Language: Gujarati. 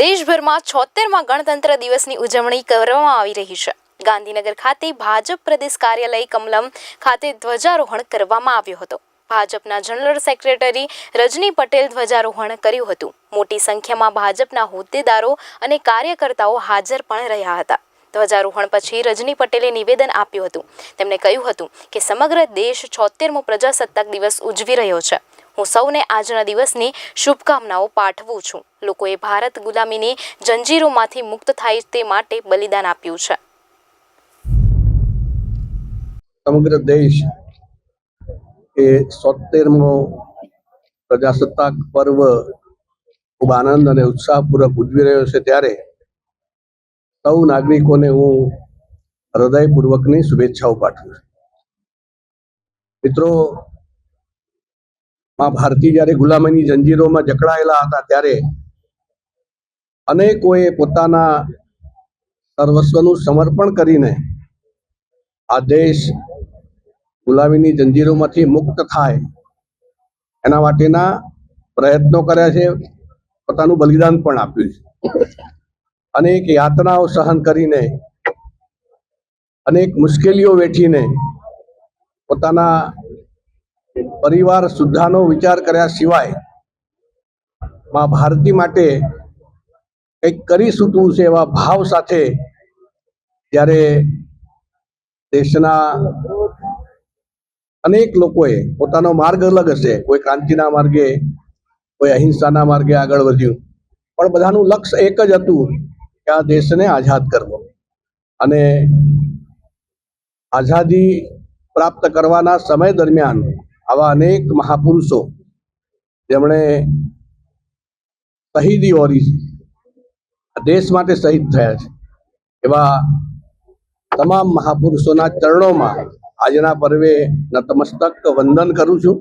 દેશભરમાં છોતેરમાં ગણતંત્ર દિવસની ઉજવણી કરવામાં આવી રહી છે. ગાંધીનગર ખાતે ભાજપ પ્રદેશ કાર્યાલય કમલમ ખાતે ધ્વજારોહણ કરવામાં આવ્યો હતો. ભાજપના જનરલ સેક્રેટરી રજની પટેલ ધ્વજારોહણ કર્યું હતું. મોટી સંખ્યામાં ભાજપના હોદ્દેદારો અને કાર્યકર્તાઓ હાજર પણ રહ્યા હતા. ધ્વજારોહણ પછી રજની પટેલે નિવેદન આપ્યું હતું. તેમણે કહ્યું હતું કે સમગ્ર દેશ છોતેરમો પ્રજાસત્તાક દિવસ ઉજવી રહ્યો છે. હું સૌને આજના દિવસની શુભકામનાઓ પાઠવું છું. લોકોએ ભારત ગુલામીની જંજીરોમાંથી મુક્ત થાય તે માટે બલિદાન આપ્યું છે. સમગ્ર દેશ એ સોતેરમો પ્રજાસત્તાક પર્વ ખૂબ આનંદ અને ઉત્સાહપૂર્વક ઉજવી રહ્યો છે ત્યારે સૌ નાગરિકોને હું હૃદયપૂર્વકની શુભેચ્છાઓ પાઠવું છું. મિત્રો માં ભારતી જ્યારે ગુલામીની જંજીરોમાં જકડાયેલા હતા ત્યારે અનેકોએ પોતાના સર્વસ્વનું સમર્પણ કરીને આ દેશ ગુલામીની જંજીરોમાંથી મુક્ત થાય એના માટેના પ્રયત્નો કર્યા છે, પોતાનું બલિદાન પણ આપ્યું છે. અનેક યાતનાઓ સહન કરીને, અનેક મુશ્કેલીઓ વેઠીને પોતાના પરિવાર સુદ્ધાનો વિચાર કર્યા સિવાયમાં ભારતી માટે કંઈક કરી શું છે એવા ભાવ સાથે જ્યારે દેશના અનેક લોકોએ પોતાનો માર્ગ અલગ હશે, કોઈ ક્રાંતિના માર્ગે, કોઈ અહિંસાના માર્ગે આગળ વધ્યું. પણ બધાનું લક્ષ્ય એક જ હતું કે આ દેશને આઝાદ કરવો. અને આઝાદી પ્રાપ્ત કરવાના સમય દરમિયાન આવા અનેક મહાપુરુષો જેમણે શહીદી ઓરી દેશ માટે શહીદ થયા છે. એવા તમામ મહાપુરુષોના ચરણોમાં આજના પર્વે નતમસ્તક વંદન કરું છું.